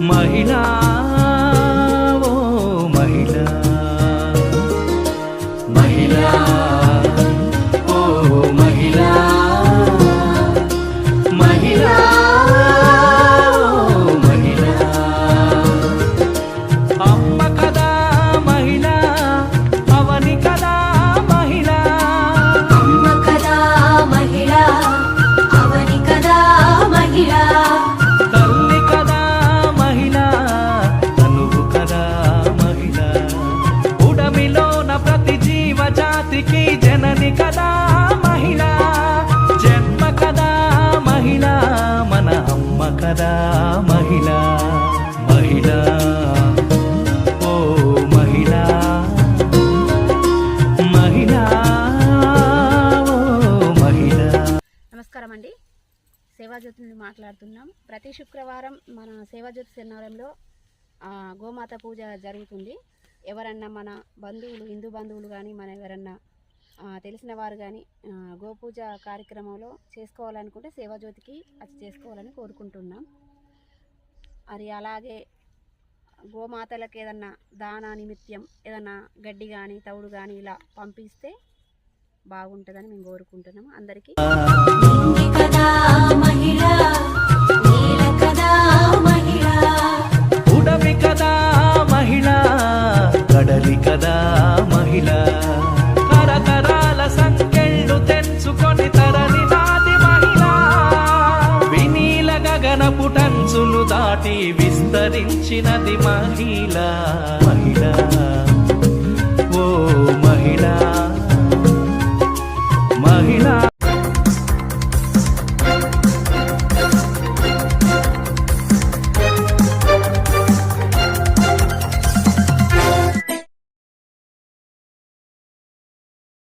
महिला కదా మహిళ మహిళ. ఓ మహిళ మహిళ. ఓ మహిళ. నమస్కారం అండి సేవాజ్యోతి నుండి మాట్లాడుతున్నాం. ప్రతి శుక్రవారం మన సేవాజ్యోతి శనివారంలో గోమాత పూజ జరుగుతుంది. ఎవరన్నా మన బంధువులు హిందూ బంధువులు కానీ మన ఎవరన్నా తెలిసిన వారు కానీ గోపూజ కార్యక్రమంలో చేసుకోవాలనుకుంటే సేవాజ్యోతికి అది చేసుకోవాలని కోరుకుంటున్నాం. అది అలాగే గోమాతలకు ఏదన్నా దానా నిమిత్తం ఏదన్నా గడ్డి కానీ తవుడు కానీ ఇలా పంపిస్తే బాగుంటుందని మేము కోరుకుంటున్నాం. అందరికీ కదా మహిళ కడలి కదా అంచులు దాటి విస్తరించినది మహిళ. మహిళ. ఓ మహిళ. మహిళ.